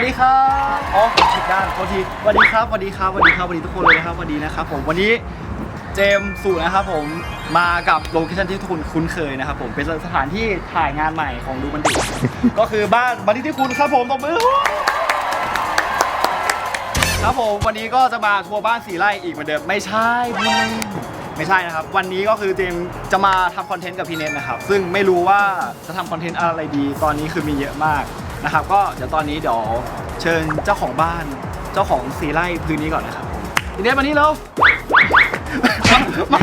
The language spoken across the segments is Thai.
วัสดีครับอ๋อผิดด้านโทษทีสวัสดีครับสวัสดีครับสวัสดีครับสวัสดีทุกคนเลยนะครับสวัสดีนะครับผมวันนี้เจมส์สู่นะครับผมมากับโลเคชั่นที่ทุกคนคุ้นเคยนะครับผมเป็นสถานที่ถ่ายงานใหม่ของดูบันดิต ก็คือบ้านบันดิตที่คุณครับผมตบมือครับผมวันนี้ก็จะมาทัวร์บ้านสีไร่อีกเหมือนเดิมไม่ใช่เล่นไม่ใช่นะครับ วันนี้ก็คือเจมจะมาทำคอนเทนต์กับพี่เนทนะครับ ซึ่งไม่รู้ว่าจะทำคอนเทนต์อะไรดี ตอนนี้คือมีเยอะมาก นะครับ ก็เดี๋ยวตอนนี้เดี๋ยวเชิญเจ้าของบ้านเจ้าของสีไร่พื้นนี้ก่อนนะครับผมพี่เนทมานี่เร็วมา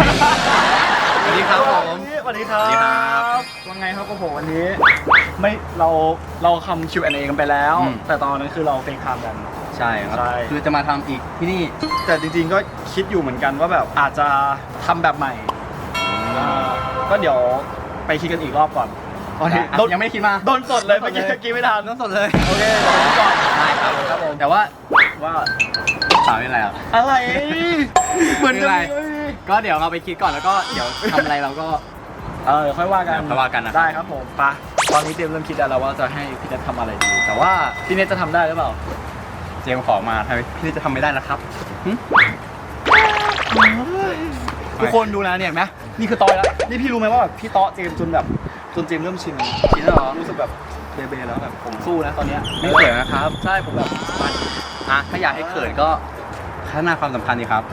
สวัสดีครับผมสวัสดีครัสวัสดีครับบว่าไงครับกับผมวันนี้ไม่เราเราทำ Q&A กันไปแล้ว อืม แต่ตอนนั้นคือเราเฟกไทม์กัน ใช่ครับ ใช่ คือจะมาทำอีกที่นี่ แต่จริงๆก็คิดอยู่เหมือนกันว่าแบบอาจจะทำแบบใหม่อ่าก็เดี๋ยวไปคิดกันอีกรอบก่อน ตอนนี้อะโดนยังไม่คิดมาโดนสดเลยเมื่อกี้เมื่อกี้ไม่ทันต้องสดเลยโอเคเดี๋ยวไปคิดก่อนได้ครับครับผมแต่ว่าว่าถามอะไรอะอะไรเหมือนจะไม่มีเป็นไรไม่มีก็เดี๋ยวเราไปคิดก่อนแล้วก็เดี๋ยวทำอะไรเราก็เออค่อยว่ากันเดี๋ยวค่อยว่ากันนะครับได้ครับผมไปะตอนนี้เตรียมเริ่มคิดแล้วว่าจะให้พี่เนททำอะไรดี แต่ว่าพี่เนทจะทำได้หรือเปล่า เจมส์ขอมาทำไมพี่จะทำไม่ได้นะครับหึทุกคนดูนะเนี่ยเห็นไหมนี่คือตอยแล้วนี่พี่รู้ไหมว่าแบบพี่เตาะเจมส์จนแบบ จนเจมส์เริ่มชินแล้วชินแล้วเหรอรู้สึกแบบเบเบแล้วแบบผมสู้นะตอนเนี้ยไม่เขินนะครับใช่ผมแบบอะถ้าอยากให้เขินก็พัฒนาความสัมพันธ์ดีครับ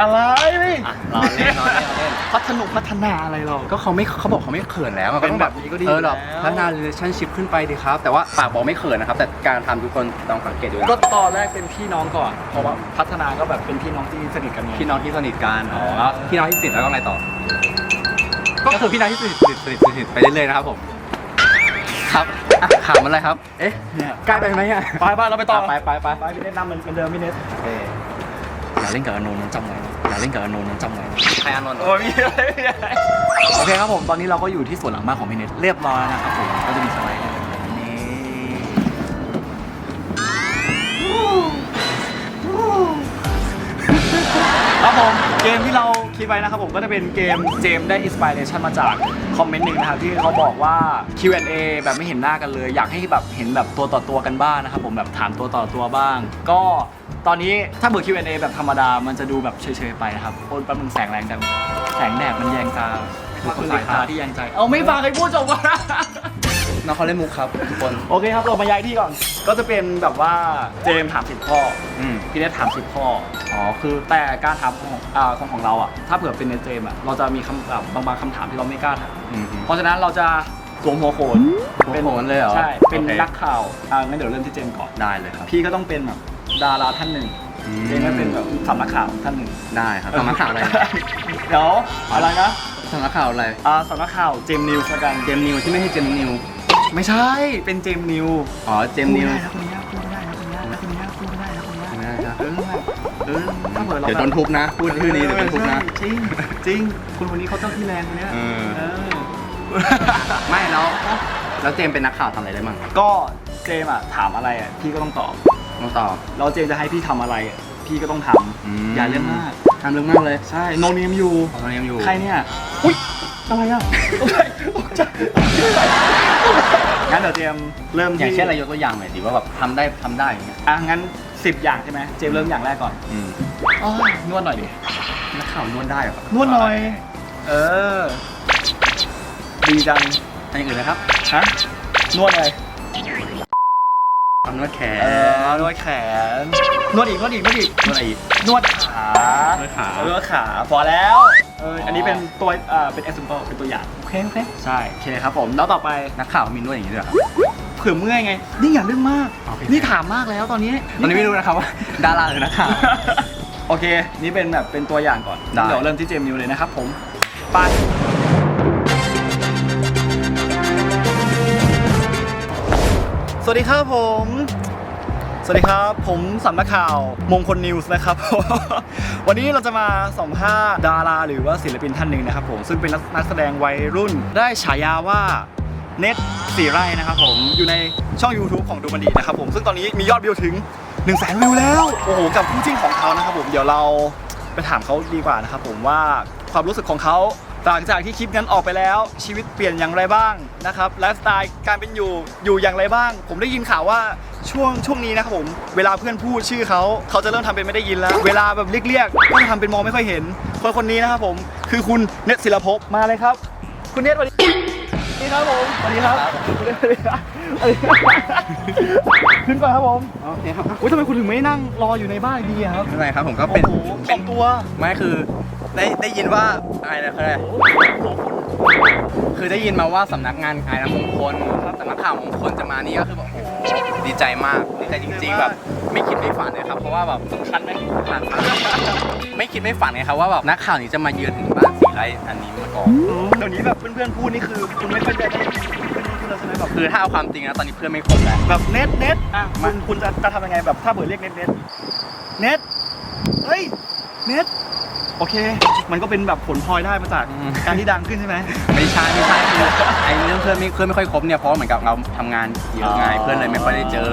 อะไรอะรอเล่นรอเล่นรอเล่น พัฒนุพัฒนาอะไรเราก็เขาไม่เขาบอกเขาไม่เขินแล้วอะเป็นต้องแบบนี้ก็ดีเออหรอกแล้ว พัฒนา relationship ขึ้นไปดีครับ แต่ว่าปากบอกไม่เขินนะครับ แต่การทำทุกคนต้องสังเกตดูนะก็ตอนแรกเป็นพี่น้องก่อนเพราะว่าพัฒนาก็แบบเป็นพี่น้องที่สนิทกันไงพี่น้องที่สนิทกันอ๋อเออแล้วพี่น้องที่สนิทแล้วก็ไงต่อ ก็คือพี่น้องที่สนิทสนิทสนิทสนิทไปเรื่อยๆนะครับผมครับอะถามอะไรครับ เอ๊ะเนี่ยใกล้ไปไหมอะไปบ้านเราไปต่อ ไปไปไปไปพี่เนทนำเหมือนเดิมพี่เนทโอเคอย่าเล่นกับอานนท์นะจำไว้นะอย่าเล่นกับอานนท์นะจำไว้นะใครอานนท์โอ้ยมีอะไรมีอะไรโอเคครับผมตอนนี้เราก็อยู่ที่สวนหลังบ้านของพี่เนทเรียบร้อยแล้วนะครับผมก็จะมีสไลด์ให้นี่ครับผมเกมที่เรา คิดไว้นะครับผมก็จะเป็นเกมเจมได้อินสปิเรชันมาจากคอมเมนต์หนึ่งนะครับที่เขาบอกว่า Q&A แบบไม่เห็นหน้ากันเลย อยากให้แบบเห็นแบบตัวต่อตัวกันบ้างนะครับผมแบบถามตัวต่อตัวบ้าง ก็ตอนนี้ถ้าเบิด Q&A แบบธรรมดา มันจะดูแบบเฉยๆไปนะครับโอนแป๊บนึงแสงแรงจังแสงแดดมันแยงตาคือสายตาที่แยงใจ เอาไม่ฟังใครพูดจบวะ น้องเขาเล่นมุกครับทุกคน โอเคครับ เรามาย้ายที่ก่อน ก็จะเป็นแบบว่าเจมส์ถามสิบข้ออืมพี่เนทถามสิบข้อ อ๋อ คือแต่การถามของอ่าของของเราอะ ถ้าเผื่อเป็นในเจมส์อะ เราจะมีคำแบบบางบางคำถามที่เราไม่กล้าถามอืม เพราะฉะนั้นเราจะสวมหัวโขนหัวโขนเลยเหรอใช่ เป็นโอเค นักข่าว อ่างั้นเดี๋ยวเริ่มที่เจมส์ก่อน ได้เลยครับ พี่ก็ต้องเป็นแบบดาราท่านหนึ่ง อืม เจมส์ก็เป็นแบบสำนักข่าวท่านหนึ่งได้ครับสำนักข่าวอะไรเดี๋ยวอะไรนะสำนักข่าวอะไร อ่าสำนักข่าวเจมส์นิวส์ละกัน เจมส์นิวที่ไม่ใช่เจมส์นิว ไม่ใช่ เป็นเจมส์นิว อ๋อ เจมส์นิวพูดไม่ได้นะพูดไม่ได้นะพูดไม่ได้นะพูดไม่ได้นะพูดไม่ได้นะพูดไม่ได้นะนะครับเออเออถ้าเผื่อเราเดี๋ยวโดนทุบนะ พูดชื่อนี้เดี๋ยวโดนทุบนะ จริงจริง คุณคนนี้เขาเจ้าที่แรงคนเนี้ยเออเออไม่แล้วแล้วเจมส์เป็นนักข่าวทำอะไรได้บ้างก็เจมส์อะถามอะไรอะพี่ก็ต้องตอบต้องตอบแล้วเจมส์จะให้พี่ทำอะไรอะพี่ก็ต้องทอืมำอย่าเรื่องมากทำเรื่องมากเลยใช่โนเนมอยู่ตอนนี้ยังอยู่ใครเนี่ยอุ้ยอะไรอะตกใจตกใจ งั้นเดี๋ยวเจมส์เริ่มอย่างที่เช่นอะไรยกตัวอย่างหน่อยดิว่าแบบทำได้ทำได้อย่างเงี้ยอะงั้นสิบอย่างใช่ไหมเจมส์เริ่มอย่างแรกก่อนอืมอ๋อนวดหน่อยดินักข่าวนวดได้เหรอครับนวดหน่อย เออ ดีจังทำอย่างอื่นนะครับฮะนวดอะไรทำนวดแขเอนอนวดแขน นวดอีกนวดอีกนวดอีก นวดอะไรอีก นวดขานวดขา นวดขาพอแล้วเอออ๋ออัอันนี้เป็นตัวเอ่อเป็น example เป็นตัวอย่างโอ เคโอเคใช่โอเคครับผมแล้วต่อไปนักข่าวมีนวดอย่างนี้ด้วยเหรอครับเผื่อเมื่อยไง นี่อย่าเรื่องมาก โอเค นี่ถามมากแล้วตอนนี้ตอนนี้ไม่รู้นะครับว่า ดาราหรือนักข่าวโอเค นี่เป็นแบบเป็นตัวอย่างก่อนได้ เดี๋ยวเริ่มที่เจมส์นิวเลยนะครับผมไปสวัสดีครับผม สวัสดีครับ ผมสำนักข่าวมงคลนิวส์นะครับ วันนี้เราจะมาสัมภาษณ์ดารา หรือว่าศิลปินท่านหนึ่งนะครับผมซึ่งเป็นนักแสดงวัยรุ่นได้ฉายาว่าเน็ตสีไร่นะครับผมอยู่ในช่อง YouTube ของดูมันดีนะครับผมซึ่งตอนนี้มียอดวิวถึง1นึ่งแสนวิวแล้ว โอ้โห กับคู่จิ้นของเขานะครับผมเดี๋ยวเราไปถามเขาดีกว่านะครับผมว่าความรู้สึกของเขาหลังจากที่คลิปนั้นออกไปแล้วชีวิตเปลี่ยนอย่างไรบ้างนะครับไลฟ์สไตล์การเป็นอยู่อยู่อย่างไรบ้าง ผมได้ยินข่าวว่า ช่วงช่วงนี้นะครับผมเวลาเพื่อนพูดชื่อเขาเขาจะเริ่มทำเป็นไม่ได้ยินแล้ว เวลาแบบเรียกๆก็จะทำเป็นมองไม่ค่อยเห็น คนคนนี้นะครับผมคือคุณเนตศิลภพมาเลยครับ คุณเนตสวัสดีนี่ครับผมสวัสดีครับสวัสดีครับสวัสดีครับขึ้นก่อนครับผมโอเคครับอุ้ยทำไมคุณถึงไม่นั่งรออยู่ในบ้านดีอะครับไม่เป็นไรครับผมก็เป็นโอ้โหสองตัวไม่คือได้ได้ยินว่าอะไรนะคืออะไร คือได้ยินมาว่าสำนักงานไอ้น้ำมงคลสำนักข่าวมงคลจะมานี่ก็คือแบบโอ้โหดีใจมากดีใจจริงๆแบบไม่คิดไม่ฝันเลยครับ เพราะว่าแบบคันไหมฝันมากไม่คิดไม่ฝันเลยครับว่าแบบนักข่าวนี้จะมาเยือนถึงบ้านสีไร่อันนี้มาก่อนเดี๋ยวนี้แบบเพื่อนๆพูดนี่คือคุณไม่ค่อยได้ได้ยินเพื่อนๆพูดแล้วใช่ไหมแบบคือถ้าเอาความจริงนะตอนนี้เพื่อนไม่ครบแล้วแบบเน็ตเน็ตอะคุณคุณจะจะทำยังไงแบบถ้าเผื่อเรียกเน็ตเน็ตเน็ตเฮ้ยเน็ต โอเค มันก็เป็นแบบผลพลอยได้มาจากการที่ดังขึ้นใช่ไหม ไม่ใช่ไม่ใช่คือไอ้เรื่องเพื่อนไม่เพื่อนไม่ค่อยครบเนี่ยเพราะว่าเหมือนกับเราทำงานเยอะไงอ๋อเพื่อนเลยไม่ค่อยได้เจอ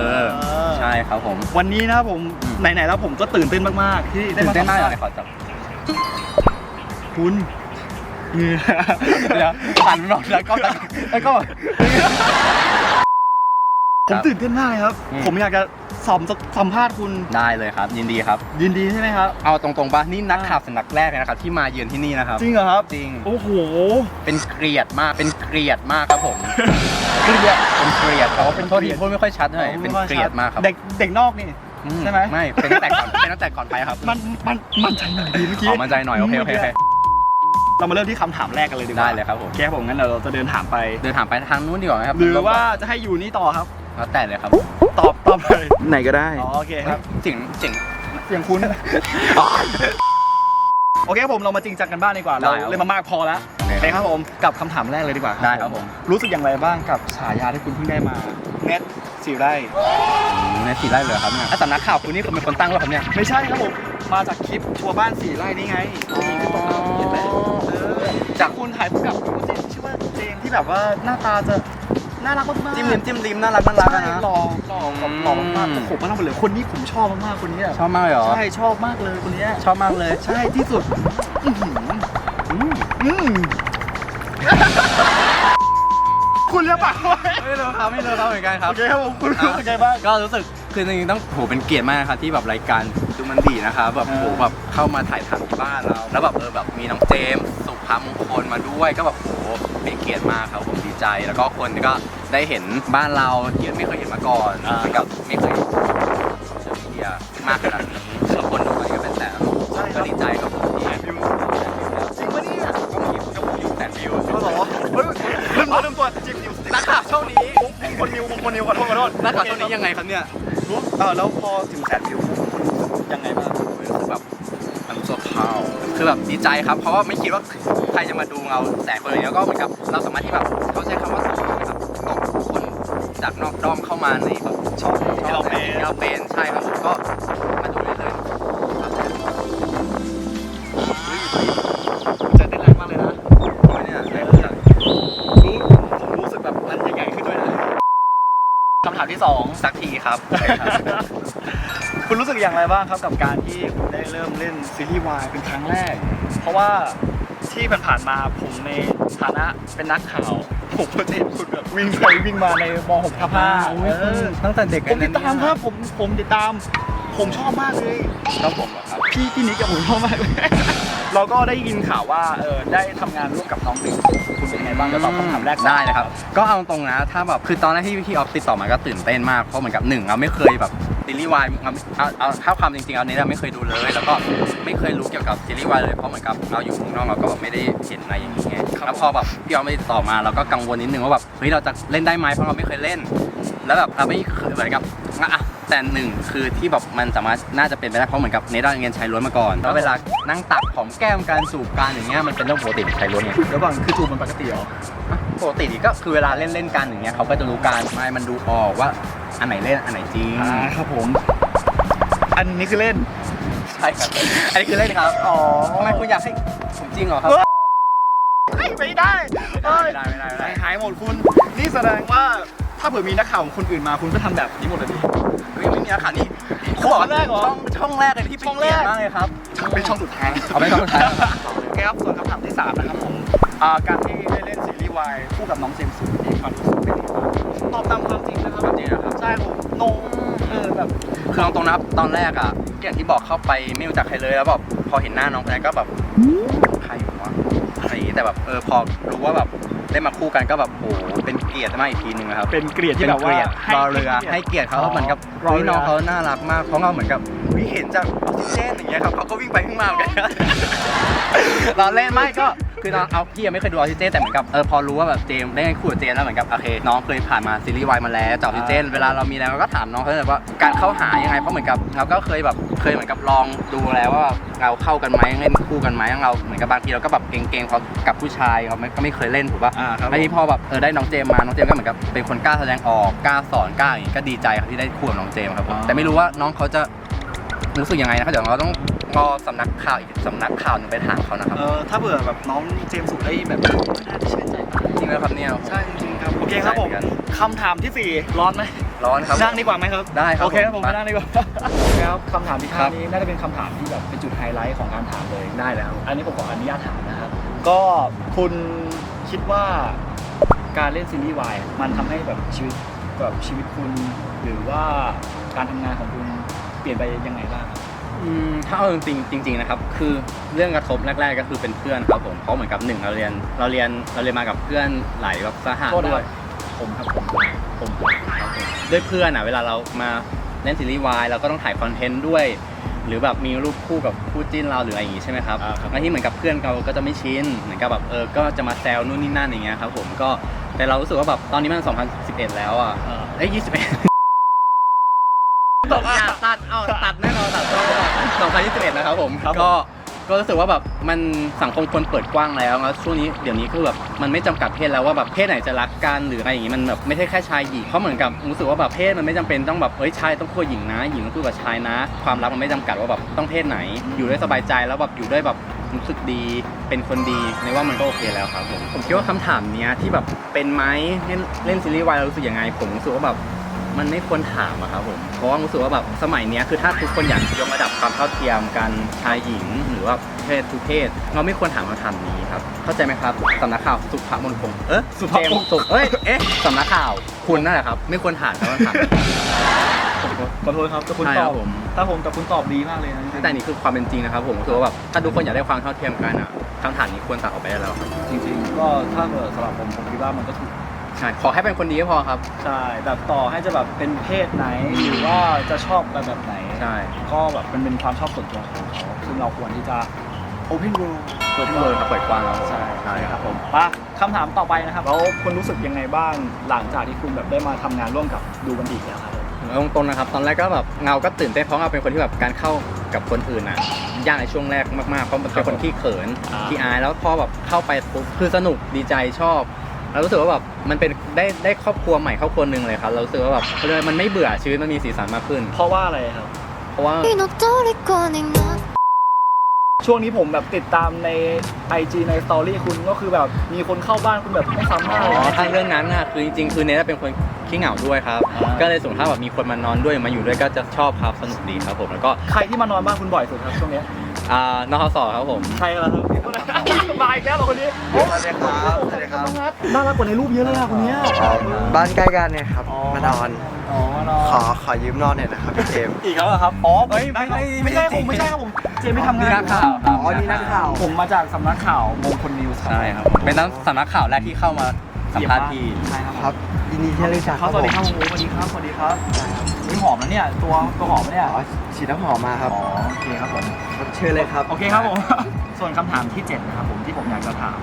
ใช่ครับผมวันนี้นะครับผมอืมไหนๆแล้วผมก็ตื่นเต้นมากๆ ที่ได้ตื่นมาเต้นมากสัมเลภายษณ์ขอจับคุณเหงื่อ เดี๋ยวหันมาแล้วก็แล้วก็ ผมตื่นเต้นมากเลยครับ อืม ผมอยากจะสอบสัมภาษณ์คุณได้เลยครับ ยินดีครับ ยินดีใช่ไหมครับ เอาตรงๆป่ะนี่นักข่าวสำนักแรกเลยนะครับที่มาเยือนที่นี่นะครับจริงเหรอครับ จริงโอ้โหเป็นเกลียดมากเป็นเกลียดมากครับผมเกลียดเป็นเกลียดแต่ว่าเป็นโทษทีพูดไม่ค่อยชัดเท่าไหร่เป็นเกลียดมากครับเด็กเด็กนอกนี่ อืใช่ไหม ไม่เป็นตั้งแต่ก่อนเป็นตั้งแต่ก่อนไปครับมันมันมันใจหน่อยดีเมื่อกี้ขอมั่นใจหน่อยโอเคโอเคโอเคเรามาเริ่มที่คำถามแรกกันเลยดีกว่าได้เลยครับผมแค่ผมงั้นเดี๋ยวเราจะเดินถามไป เดินถามไปทางนู้นดีกว่าไหมครับหรือว่าจะให้อยู่นี่ต่อครับ แล้วแต่เลยครับ ตอบตอบเลยไหนก็ได้อ๋อโอเคครับเจ๋งเจ๋งเสียงคุณโอเคครับผมเรามาจริงจังกันบ้างดีกว่าได้เราครับเล่นมามากพอแล้วโอเคโอเคครับผมกับคำถามแรกเลยดีกว่าได้ครับผม รู้สึกอย่างไรบ้างกับฉายาที่คุณเพิ่งได้มาเน็ตสีไร่ในสีไร่เลยครับเนี่ยอะสำนักข่าวคุณนี่คุณเป็นคนตั้งหรือเปล่าครับเนี่ยไม่ใช่ครับผมมาจากคลิปทัวร์บ้านสีไร่นี่ไงนี่คือตรงนั้นเห็นไหมเออจากคุณถ่ายคู่กับคู่จิ้นชื่อว่าเจมส์ที่แบบว่าหน้าตาจะ น่ารักมากๆจิ้มลิมจิ้มลิมน่ารักน่ารักอะใช่นะหล่อหล่อแบบหล่อมากๆโอ้โหมากเลยคนนี้ผมชอบมากๆคนนี้อะชอบมากเลยเหรอ ใช่ชอบมากเลยคนเนี้ยชอบมากเลย ใช่ที่สุดอื้อหืออืมอืมคุณจะปากไว้ไม่รู้ครับไม่รู้ครับเหมือนกันครับ โอเคครับผมคุณรู้สึกไงบ้าง ก็รู้สึกคือจริงๆต้องโหเป็นเกียรติมากนะครับที่แบบรายการดูมันดีนะครับแบบเออโหแบบเข้ามาถ่ายทำที่บ้านเรา แล้วแบบเออแบบมีน้องเจมส์ สุภาพมงคลมาด้วยก็แบบโหเป็นเกียรติมากครับผมดีใจ แล้วก็คนก็ได้เห็นบ้านเราที่ไม่เคยเห็นมาก่อนเหมือนกับไม่เคยเห็นโซเชียลมีเดียมากขนาดนี้แล้วคนดูตอนนี้ก็เป็นแสนก็ดีใจครับผมที่จริงปะเนี่ยก็มีก็อยู่แสนวิวก็เหรอเฮ้ยเริ่มตัวเริ่มตัวจริงนิวนักข่าวช่วงนี้มงคลนิวมงคลนิวขอโทษขอโทษนักข่าวช่วงนี้ยังไงครับเนี่ยรู้เออแล้วพอถึงแสนวิวคุณรู้สึกยังไงบ้างรู้สึกแบบมันรู้สึกเท่าคือแบบดีใจครับเพราะว่าไม่คิดว่า ใครจะมาดูเราแสนคนเลยแล้วก็เหมือนกับเราสามารถที่แบบเขาใช้คำว่าตกนะครับตกคนจากนอกด้อมเข้ามาในแบบช่อบที่เราเป็นที่เราเป็นใช่ครับผมก็มาดูได้เลยจะเต้นแรงมากเลยนะเนี่ยรู้จากรู้ผมรู้สึกแบบมันใหญ่ขึ้นด้วยนะคำถามที่สองสักทีครับ คุณรู้สึกอย่างไรบ้างครับกับการที่คุณได้เริ่มเล่นซีรีส์วายเป็นครั้งแรก เพราะว่า ที่ผ่านๆมาผมในฐานะเป็นนักข่าว ผมก็จะเห็นคุณแบบวิ่งไปวิ่งมาในม .6 ทับห้าเออตั้งแต่เด็กผมติดตามครับผมผมติดตาม ผมชอบมากเลยชอบผมเหรอครับพี่พี่นิกกับผมชอบมากเลย เราก็ได้ยินข่าวว่าเออได้ทำงานร่วมกับน้องหนึ่งคุณเป็นยังไงบ้างจะตอบคำถามแรกได้เลยครับ ก็เอาตรงนะ ถ้าแบบ คือตอนแรกที่พี่ออฟติดต่อมาก็ตื่นเต้นมาก เพราะเหมือนกับหนึ่งเราไม่เคยแบบ ซีรีส์วายเอาเอาเอาถ้าความจริงๆเอาเนี้เราไม่เคยดูเลย แล้วก็ไม่เคยรู้เกี่ยวกับซีรีส์วายเลยเพราะเหมือนกับเราอยู่ข้างนอกเราก็แบบไม่ได้เห็นอะไรอย่างนี้ไงแล้วพอแบบพี่ออฟไม่ติดต่อมาเราก็กังวลนิดนึงว่าแบบเฮ้ยเราจะเล่นได้ไหมเพราะเราไม่เคยเล่น แล้วแบบเราไม่เคยเหมือนกับอะแต่หนึ่งคือที่แบบมันสามารถน่าจะเป็นไปได้เพราะเหมือนกับเนด้าเรียนชายล้วนมาก่อนแล้วเวลานั่งตักหอมแก้มการจูบกันอย่างเงี้ยมันเป็นเรื่องปกติของชายล้วนไงเดี๋ยวก่อนคือจูบมันปกติเหรอ ปกตินี่ก็คือเวลาเล่นเล่นๆกันอย่างเงี้ยเขาก็จะรู้การไม่มันดูออกว่าอันไหนเล่นอันไหนจริงอ่าครับผม อันนี้คือเล่น ใช่ครับอันนี้คือเล่นครับอ๋อทำไมคุณอยากให้ผมจริงเหรอครับไม่ได้เอ้ยไม่ได้ไม่ได้ไม่ได้ หายหมดคุณ นี่แสดงว่าถ้าเผื่อมีนักข่าวของคนอื่นมาคุณก็ทำแบบนี้หมดเลยดิ เฮ้ยไม่มีอาคารนี่ช่องแรกเหรอช่องช่องแรกเลยที่เป็นช่องแรกเยติมากเลยครับ เป็นช่องสุดท้ายเอาไปช่องสุดท้าย โอเคครับส่วนคำถามที่สามนะครับผมอ่าการที่ได้เล่นซีรีส์ วายคู่กับน้องเจมส์สุมีความรู้สึกเป็นยังไงบ้างตอบตามความจริงนะครับจริงนะครับใช่ผมโนเออแบบคือเอาตรงนะครับตอนแรกอะอย่างที่บอกเข้าไปไม่รู้จักใครเลยแล้วแบบพอเห็นหน้าน้องคนนั้นก็แบบใครวะอะไรอย่างงี้แต่แบบเออพอรู้ว่าแบบได้มาคู่กันก็แบบโอ้โหเป็นเกียรติมากอีกทีหนึงอะครับเป็นเกลียดที่เป็นแบบเกว่าลียดรอเรือให้เกียรติเขาเหมือนกับรอเฮ้ยเรือน้องเขาน่ารักมากเพราะเราเหมือนกับวิเห็นจากออกซิ เจนอย่างเงี้ยครับเขาก็วิ่งไปวิ่งมาเหมือนกันเราเล่นไม่ก็คือตอนเอาพี่ยังไม่เคยดูออกซิเจนแต่เหมือนกับเออพอรู้ว่าแบบเจมส์ได้คู่กับเจมส์แล้วเหมือนกับโอเคน้องเคยผ่านมาซีรีส์วายมาแล้วจากออกซิเจนเวลาเรามีอะไรเราก็ถามน้องเขาเลยว่าการเข้าหายังไงเพราะเหมือนกับเราก็เคยแบบเคยเหมือนกับลองดูแล้วว่าเราเข้ากันไหมเล่นคู่กันไหมเราเหมือนกับบางทีเราก็แบบเก่งๆเพราะกับผู้ชายเราไม่ก็ไม่เคยเล่นถูกป่ะอ่าครับแล้วทีนี้พอแบบเออได้น้องเจมส์มาน้องเจมส์ก็เหมือนกับเป็นคนกล้าแสดงออกกล้าสอนกล้าอย่างนี้ก็ดีใจครับที่ได้คู่กับน้องเจมส์ครับผมอ๋อแต่ไม่รู้ว่าน้องเขาจะ รู้สึกยังไงนะครับเดี๋ยวเราต้องรอสำนักข่าวอีกสำนักข่าวหนึงไปถามเขานะครับเออถ้าเผื่อแบบน้องเจมส์สุได้แบบน่าจะชื่นใจมากจริงไหมครับเนี่ย ใช่จริงๆครับโอเคครับผมใช่เหมือนกันคำถามที่สี่ร้อนไหมร้อนครับนั่งดีกว่าไหมครับได้ครับโอเคครับผมผมไปนั่งดีกว่าครับคำถามที่ครัห้าบนี้น่าจะเป็นคำถามที่แบบเป็นจุดไฮไลท์ของการถามเลยได้แล้ว อันนี้ผมขออนุญาตถามนะครับก็คุณคิดว่าการเล่นซีรีส์วายมันทำให้แบบชีวิตแบบชีวิตคุณ หรือว่าการทำงานของคุณ เปลี่ยนไปยังไงบ้างครับอืมถ้าเอาจริงๆจริง ๆนะครับ คือเรื่องกระทบแรก ๆ ก็คือเป็นเพื่อนครับผมเพราะเหมือนกับหนึ่งเราเรียนเราเรียนเราเรียนมากับเพื่อนหลายแบบสหะโทษนะด้วยผมครับผมผมครับผมด้วยเพื่อนอะเวลาเรามาเล่นซีรีส์วายเราก็ต้องถ่ายคอนเทนต์ด้วย หรือแบบมีรูปคู่กับคู่จิ้นเราหรืออะไรอย่างงี้ใช่ไหมครับอ่าครับแล้วที่เหมือนกับเพื่อนเราก็จะไม่ชินเหมือนกับแบบเออก็จะมาแซวนู่นนี่นั่นอย่างเงี้ยครับผมก็แต่เรารู้สึกว่าแบบตอนนี้มัน 2011 แล้วอะเออเอ้ย21 ตกอย่า ตัดเอาตัดแน่นอนตัดก็2021นะครับผมครับผม ก็ก็รู้สึกว่าแบบมันสังคมคนเปิดกว้างแล้วแล้วช่วงนี้เดี๋ยวนี้คือแบบมันไม่จำกัดเพศแล้วว่าแบบเพศไหนจะรักกันหรืออะไรอย่างงี้มันแบบไม่ใช่แค่ชายหญิงเพราะเหมือนกับรู้สึกว่าแบบเพศมันไม่จำเป็นต้องแบบเอ้ยชายต้องคู่กับหญิงนะ หญิงต้องคู่กับชายนะ ความรักมันไม่จำกัดว่าแบบต้องเพศไหน อยู่ด้วยสบายใจแล้วแบบอยู่ด้วยแบบรู้สึกดีเป็นคนดีในว่ามันก็โอเคแล้วครับผมผมคิดว่าคำถามเนี้ยที่แบบเป็นไหมเล่นเล่นซีรีส์วายแล้วรู้สึกยังไง ผมรู้สึกว่าแบบ มันไม่ควรถามอะครับผมเพราะว่ารู้สึกว่าแบบสมัยเนี้ยคือถ้าทุกคนอยากยกระดับความเท่าเทียมกันชายหญิง หรือว่าเพศทุกเพศ เราไม่ควรถามคำถามนี้ครับเข้าใจไหมครับสำนักข่าวสุภาพมนคงเอ๊ะสุภาพมนคงเจส์สุเอ้ยเอ๊ะสำนักข่าวคุณนั่นแหละครับ ไม่ควรถามคำถามนี้ขอโทษครับแต่คุณใช่ตครัอบบผมถ้าผมแต่คุณตอบดีมากเลยนะแต่นี่คือความเป็นจริงนะครับผมรู้สึกว่าแบบถ้าทุกคนอยากได้ความเท่าเทียมกันอะคำถามนี้ควรตัดออกไปได้แล้วครับจริง ๆ ก็ถ้าเกิดสำหรับผมผมคิดว่ามันก็ถูก ใช่ขอให้เป็นคนดีก็พอครับ ใช่แบบต่อให้จะแบบเป็นเพศไหนหรือว่าจะชอบแบบแบบไหน ใช่ ก็แบบมันเป็นความชอบส่วนตัวของเขาซึ่งเราควรที่จะ open world เปิดเปิดครับเปิดกว้างแล้วใช่ใช่ครับผมปะคำถามต่อไปนะครับแล้วคุณรู้สึกยังไงบ้างหลังจากที่คุณแบบได้มาทำงานร่วมกับดูบันดีแล้วครับเอาตรงๆนะครับ ตอนแรกก็แบบเงาก็ตื่นเต้นเพราะเราเป็นคนที่แบบการเข้ากับคนอื่นอะยากในช่วงแรกมากๆเพราะมันเป็นคนขี้เขินอ่าขี้อายแล้วพอแบบเข้าไปปุ๊บคือสนุกดีใจชอบ แล้วรู้สึกว่าแบบมันเป็นได้ได้ครอบครัวใหม่ครอบครัวหนึ่งเลยครับเรารู้สึกว่าแบบเขาเรียกว่ามันไม่เบื่อชีวิตมันมีสีสันมากขึ้น เพราะว่าอะไรครับ เพราะว่า 君の虜になっ ช่วงนี้ผมแบบติดตามใน IG ในสตอรี่คุณก็คือแบบมีคนเข้าบ้านคุณแบบไม่ซ้ำหน้า อ๋ เลย อ นะ ทางเรื่องนั้นน่ะคือจริงๆ คือเนทเป็นคน ขี้เหงาด้วยครับ อ่า ก็เลยสมมติถ้าแบบมีคนมานอนด้วยมาอยู่ด้วยก็จะชอบครับสนุกดีครับผมแล้วก็ใครที่มานอนบ้านคุณบ่อยสุดครับช่วงเนี้ยอ่านอสอครับผม ใครล่ะครับมาอีกแล้วเหรอคนนี้สวัสดีครับสวัสดีครับน่ารักกว่าในรูปเยอะเลยอะคนเนี้ย บ้านใกล้กันเนี่ยครับอ๋อ มานอน อ๋อนอนขอขอยืมนอนหน่อยนะครับพี่เจมส์อีกแล้วเหรอครับอ๋อเฮ้ยไม่ไม่ไม่ไม่ใช่ไม่ผมไม่ใช่ครับผมเจมไม่ทำงานนักข่าวครับ อ๋อนี่นักข่าว ผมมาจากสำนักข่าวมงคลนิวส์ใช่ครับผมเป็นสำนักข่าวแรกที่เข้ามา สัมภาษณ์พี่ใช่ครับครับยินดีที่ได้รู้จักครับสวัสดีครับผมสวัสดีครับสวัสดีครับนี่หอมนะเนี่ยตัวตัวหอมนะเนี่ยอ๋อฉีดน้ำหอมมาครับอ๋อโอเคครับผมครับเชิญเลยครับ โอเคครับผม ส่วนคำถามที่7นะครับผมที่ผมอยากจะถาม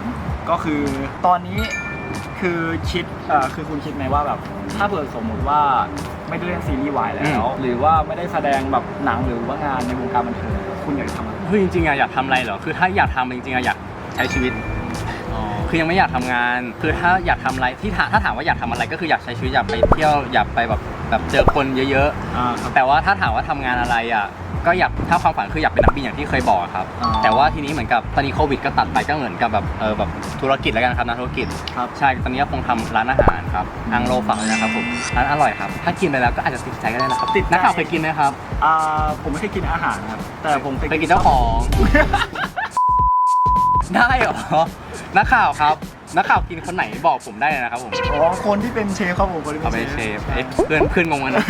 ก็คือตอนนี้คือคิดเอ่อคือคุณคิดไหมว่าแบบ ถ้าเผื่อสมมุติว่าไม่ได้เล่นซีรีส์วายแล้ว หรือว่าไม่ได้แสดงแบบหนังหรือว่างานในวงการบันเทิงคุณอยากจะทำอะไรเฮ้ยจริงๆอะอยากทำอะไรเหรอ คือถ้าอยากทำจริงๆอะอยากใช้ชีวิต คือยังไม่อยากทำงาน คือถ้าอยากทำอะไรที่ถาถ้าถามว่าอยากทำอะไรก็คืออยากใช้ชีวิตอยากไปเที่ยวอยากไปแบบแบบเจอคนเยอะอ่าครับๆแต่ว่าถ้าถามว่าทำงานอะไรอะก็อยากถ้าความฝันคืออยากเป็นนักบินอย่างที่เคยบอกอะครับอ่าแต่ว่าทีนี้เหมือนกับตอนนี้โควิดก็ตัดไปก็เหมือนกับแบบเออแบบธุรกิจแล้วกันครับนักธุรกิจครับใช่ตอนนี้ก็คงทำร้านอาหารครับอังโลฝังเลยนะครับผมร้านอร่อยครับ ถ้ากินไปแล้วก็อาจจะติดใจก็ได้นะครับติดใจนักข่าวเคยกินไหมครับอ่าผมไม่เคยกินอาหารครับแต่ผมเคยกินเจ้าของ ได้เหรอ นักข่าวครับ นักข่าวกินคนไหนบอกผมได้เลยนะครับผม อ๋อคนที่เป็นเชฟครับผมคนที่เอาไปเป็นเชเชฟฟเอ๊ะเพื่อนเพื่อนงงกันนะ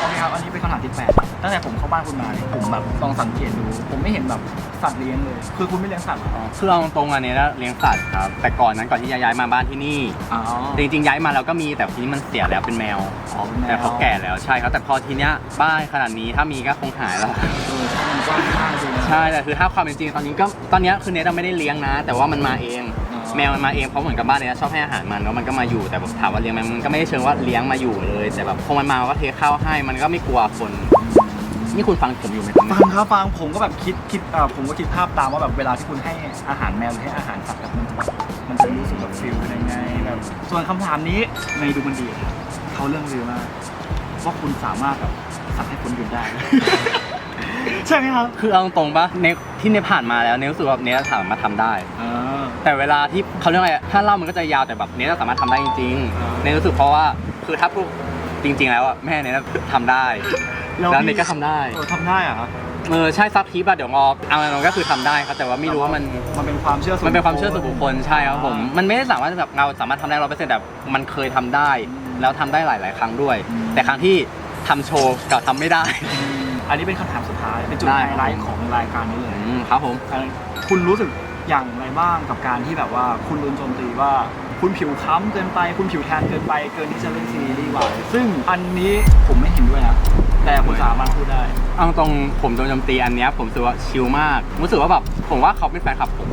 โอเคครับอันนี้เป็นคำถามที่แปด ตั้งแต่ผมเข้าบ้านคุณมาเนี่ยผมแบบลองสังเกตดู ผมไม่เห็นแบบสัตว์เลี้ยงเลย คือคุณไม่เลี้ยงสัตว์เหรอคือเอาตรงๆอันนี้นะเลี้ยงสัตว์ครับ แต่ก่อนนั้นก่อนที่จะย้ายมาบ้านที่นี่ อ๋อ จริงๆย้ายมาแล้วก็มีแต่ทีนี้มันเสียแล้วเป็นแมวอ๋อเป็นแมว แต่เขาแก่แล้วใช่ครับแต่พอทีเนี้ยบ้านขนาดนี้ถ้ามีก็คงหายแล้ว เออมันกว้างมากจริงนะ ใช่แต่คือถ้าความเป็นจริงตอนนี้ก็ตอนเนี้ยคือเนทไม่ได้เลี้ยงนะ แต่ว่ามันมาเอง อ๋อ แมวมันมาเองเพราะเหมือนกับบ้านเนี้ยชอบให้อาหารมันแล้วมันก็มาอยู่แต่แบบถามว่าเลี้ยงไหมมันก็ไม่ได้เชิงว่าเลี้ยงมาอยู่เลย แต่แบบพอมันมามันก็เทข้าวให้มันก็ไม่กลัวคน นี่คุณฟังผมอยู่ไหมครับฟังครับฟังผมก็แบบคิดคิดเอ่อผมก็คิดภาพตามว่าแบบเวลาที่คุณให้อาหารแมวหรือให้อาหารสัตว์แบบมันแบบมันจะรู้สึกแบบฟิลเป็นยังไงแบบส่วนคำถามนี้ในดูมันดีครับเขาเรื่องลือมากว่าคุณสามารถแบบสั่งให้คนหยุดได้ ใช่ไหมครับคือเอาตรงๆปะในที่เนทผ่านมาแล้วเนทรู้สึกว่าเนทสามารถทำได้ เออ แต่เวลาที่เขาเรียกว่าไงถ้าเล่ามันก็จะยาวแต่แบบเนทสามารถทำได้จริงอ่า ๆเนทรู้สึกเพราะว่าคือถ้าพูดจริง ๆ แล้วอะแม่เนททำได้ แล้วเนทก็ทำได้ เออทำได้เหรอะครับเออใช่ซับคลิปอะเดี๋ยวงอเอามันก็คือทำได้ครับ แต่ว่าไม่รู้ว่ามันมันเป็นความเชื่อส่วนมันเป็นความเชื่อส่วนบุคคลใช่ครับผมอ่ามันไม่ได้สามารถแบบเราสามารถทำได้ร้อยเปอร์เซ็นต์แต่มันเคยทำได้อืมแล้วทำได้หลาย ๆ ครั้งด้วยอืมแต่ครั้งที่ทำโชว์กับทำไม่ได้ อันนี้เป็นคำถามสุดท้ายเป็นจุดได้ ไฮไลท์ของรายการนี้เลยอืมครับผมอันคุณรู้สึกอย่างไรบ้างกับการที่แบบว่าคุณโดนโจมตีว่า คุณผิวค้ำเกินไป คุณผิวแทนเกินไปเกินที่จะเล่นซีรีส์วายซึ่งอันนี้ผมไม่เห็นด้วยนะ แต่คุณสามารถพูดได้เอาตรงผมโดนโจมตีอันเนี้ยผมรู้สึกว่าชิลมากรู้สึกว่าแบบผมว่าเขาเป็นแฟนคลับผม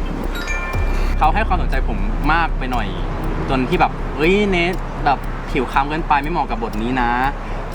เขาให้ความสนใจผมมากไปหน่อย จนที่แบบเอ้ยเนทแบบผิวคล้ำเกินไปไม่เหมาะกับบทนี้นะ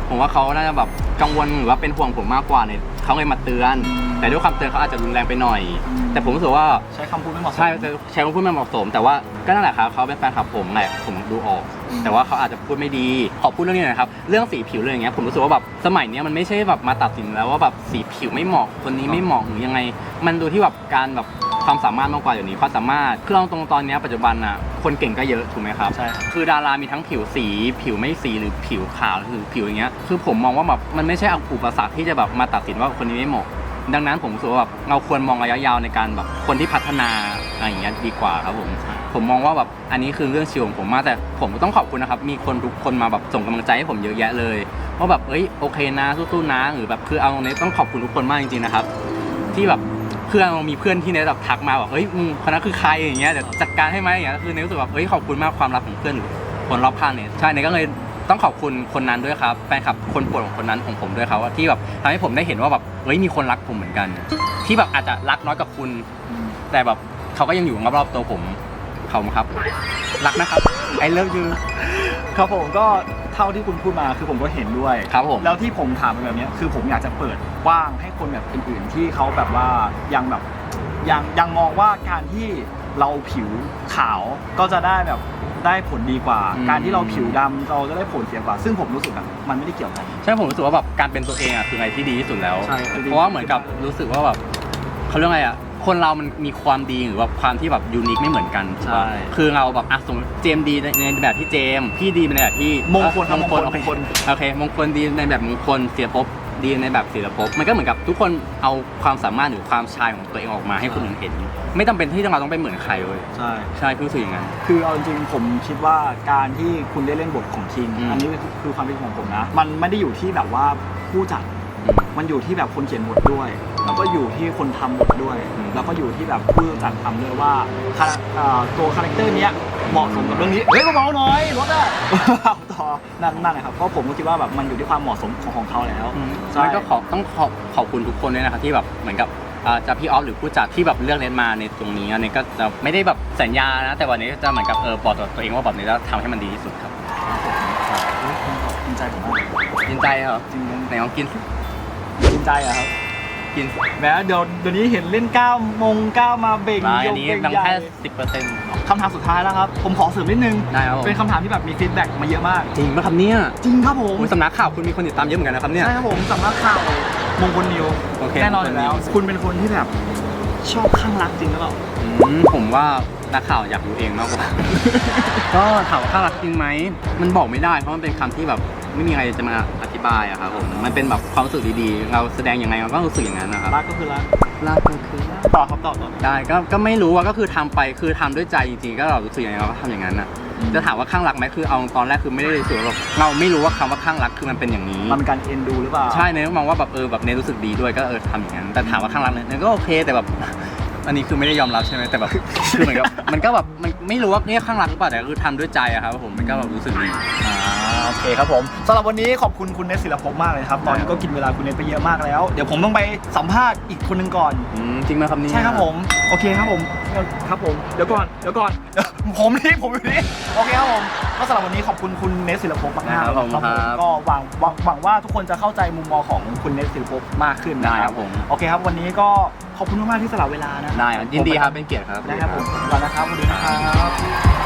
ผมว่าเขาน่าจะแบบกังวลหรือว่าเป็นห่วงผมมากกว่าเนี่ยเขาเลยมาเตือนอืมแต่ด้วยความเตือนเขาอาจจะรุนแรงไปหน่อยอืมแต่ผมรู้สึกว่า ใช้คำพูดไม่เหมาะสมใช่จะใช้คำพูดไม่เหมาะสม แต่ว่า ก็นั่นแหละครับเขาเป็นแฟนคลับผมแหละผมดูออกอืมแต่ว่าเขาอาจจะพูดไม่ดีขอพูดเรื่องนี้หน่อยครับเรื่องสีผิวเรื่องอย่างเงี้ยผมรู้สึกว่าแบบสมัยเนี้ยมันไม่ใช่แบบมาตัดสินแล้วว่าแบบสีผิวไม่เหมาะคนนี้ไม่เหมาะหรือยังไง มันดูที่แบบการแบบความสามารถมากกว่าอย่างนี้ความสามารถคือเราตรงตอนเนี้ยปัจจุบันน่ะคนเก่งก็เยอะถูกไหมครับใช่ครับคือดารามีทั้งผิวสี ผิวไม่สีหรือผิวขาวหรือผิวอย่างเงี้ยคือผมมองว่าแบบมันไม่ใช่อุปสรรคที่จะแบบมาตัดสินว่าคนนี้ไม่เหมาะดังนั้นผมรู้สึกว่าแบบเราควรมองระยะยาวในการแบบคนที่พัฒนาอะไรอย่างเงี้ยดีกว่าครับผม ผมมองว่าแบบอันนี้คือเรื่องชิวของผมมากแต่ผมก็ต้องขอบคุณนะครับ มีคนทุกคนมาแบบส่งกำลังใจให้ผมเยอะแยะเลยว่าแบบเอ้ยโอเคนะสู้ๆนะหรือแบบคือเอาตรงนี้ต้องขอบคุณทุกคนมากจริงๆนะครับ ที่แบบเพื่อนมีเพื่อนที่เนยแบบทักมาแบบเฮ้ยมึงคนนั้นคือใครอย่างเงี้ยเดี๋ยวจัดการให้ไหมอย่างเงี้ยคือเนยรู้สึกแบบเฮ้ยขอบคุณมากความรักของเพื่อนหรือคนรอบข้างเนี่ยใช่เนยก็เลยต้องขอบคุณคนนั้นด้วยครับแฟนคลับคนโปรดของคนนั้นของผมด้วยครับที่แบบทำให้ผมได้เห็นว่าแบบเฮ้ยมีคนรักผมเหมือนกัน ที่แบบอาจจะรักน้อยกว่าคุณ แต่แบบเขาก็ยังอยู่รอบๆตัวผม เขาครับ รักนะครับ I love you ครับผมก็เท่าที่คุณพูดมาคือผมก็เห็นด้วยครับผม แล้วที่ผมถามไปแบบเนี้ยคือผมอยากจะเปิดกว้างให้คนแบบอื่นๆ ที่เขาแบบว่ายังแบบยังยังมองว่าการที่เราผิวขาวก็จะได้แบบได้ผลดีกว่า อืม การที่เราผิวดำเราจะได้ผลเสียกว่า ซึ่งผมรู้สึกแบบมันไม่ได้เกี่ยวกัน ใช่ผมรู้สึกว่าแบบการเป็นตัวเองอะคืออะไรที่ดีที่สุดแล้ว ใช่คือดีเพราะว่าเหมือนกับรู้สึกว่าแบบเขาเรียกว่าไงอะ คนเรามันมีความดีหรือว่าความที่แบบยูนิคไม่เหมือนกันถูกปะคือเราแบบอะสมมติเจมส์ดีในในแบบที่เจมส์พี่ดีในแบบที่มงคลเอ่อมงคลมโองเคคล โอเคมงคลดีในแบบมงคลเสียภพดีในแบบเสียภพมันก็เหมือนกับทุกคนเอาความสามารถหรือความชายของตัวเองออกมาให้คนอื่นเห็น ไม่จำเป็นที่เราต้องไปเหมือนใครเลยใช่ ใช่คือรู้สึกอย่างนั้น คือเอาจริงๆผมคิดว่าการที่คุณได้เล่นบทของคิง อืม อันนี้คือความคิดของผมนะ มันไม่ได้อยู่ที่แบบว่าผู้จัดอืมมันอยู่ที่แบบคนเขียนบทด้วย แล้วก็อยู่ที่คนทำบทด้วยอืมแล้วก็อยู่ที่แบบผู้จัดทำด้วยว่าคาแรคเอ่อตัวคาแรคเตอร์เนี้ยเหมาะสมกับเรื่องนี้เฮ้ยเบาๆหน่อยรถอะต่อนั่นนั่นนะครับเพราะผมก็คิดว่าแบบมันอยู่ที่ความเหมาะสมของของเขาแล้วใช่แล้วก็ขอต้องขอบขอบคุณทุกคนด้วยนะครับที่แบบเหมือนกับอ่าจะพี่ออฟหรือผู้จัดที่แบบเลือกเน้นมาในตรงนี้อันนี้ก็จะไม่ได้แบบสัญญานะ แต่วันนี้จะเหมือนกับเออบอกตัวเองว่าแบบนี้จะทำให้มันดีที่สุดครับจริงใจผมมากเลยยินใจเหรอจริงไหนลองกินสิๆจริงใจอะครับ กินสิแม้เดี๋ยวเดี๋ยวนี้เห็นเล่นก้าวมงก้าวมาเบ่งมาโยอักนนี้เบ่งดังใหญ่แค่สิบเปอร์เซ็นต์คำถามสุดท้ายแล้วครับ ผมขอเสริมนิดนึง ได้ครับผมเป็นคำถามที่แบบมีฟีดแบ็กมาเยอะมาก จริงไหมครับเนี่ยจริงครับผมโอ้ยสำนักข่าวคุณมีคนติดตามเยอะเหมือนกันนะครับเนี่ย ใช่ครับผมสำนักข่าวมงคลนิวโอเคแน่นอนอยู่แล้ว มงคลนิว คุณเป็นคนที่แบบชอบข้างรักจริงหรือเปล่า อืมผมว่านักข่าวอยากรู้เองมากกว่า ก็ถามว่าข้างรักจริงไหม มันบอกไม่ได้เพราะมันเป็นคำที่แบบ ไม่มีใครจะมาอธิบายอะครับผมมันเป็นแบบความรู้สึกดีๆ เราแสดงยังไงเราก็รู้สึกอย่างนั้นนะครับรักก็คือรักรักก็คือต่อครับต่อต่อได้ก็ก็ไม่รู้ว่าก็คือทำไปคือทำด้วยใจจริงๆก็เรารู้สึกยังไงเราก็ทำอย่างนั้นนะจะถามว่าข้างรักไหมคือเอาตอนแรกคือไม่ได้รู้สึกว่าแบบเราไม่รู้ว่าคำว่าข้างรักคือมันเป็นอย่างนี้ มันเป็นการเอ็นดูหรือเปล่าใช่เนยมองว่าแบบเออแบบเนยรู้สึกดีด้วยก็เออทำอย่างนั้น แต่ถามว่าข้างรักเนี่ยเนยก็โอเคแต่แบบ อันนี้คือไม่ได้ยอมรับใช่ไหมแต่แบบคือเหมือนกับมันก็แบบมันไม่รู้ว่าเนี่ยข้างรักหรือเปล่าแต่คือทำด้วยใจอะครับผมมันก็แบบรู้สึกดีอ่า โอเคครับผมสำหรับวันนี้ขอบคุณคุณเนสศิลปภพมากเลยครับ ตอนนี้ก็กินเวลาคุณเนสไปเยอะมากแล้ว เดี๋ยวผมต้องไปสัมภาษณ์อีกคนหนึงก่อน อืมจริงไหมครับเนี่ยใช่ครับผม โอเคครับผม ครับผม เดี๋ยวก่อน เดี๋ยวก่อนเดี๋ยวผมนี่ผมอยู่นี่ โอเคครับผม ก็สำหรับวันนี้ขอบคุณคุณเนสศิลปภพมากๆนะครับผมผมครับก็หวังหวังหวังว่าทุกคนจะเข้าใจมุมมองของคุณเนสศิลปภพมากขึ้นนะได้ครับผมโอเคครับวันนี้ก็ขอบคุณมากๆที่สละเวลานะได้ครับยินดีครับเป็นเกียรติครับ ได้ครับผมก่อนนะครับสวัสดีนะครับ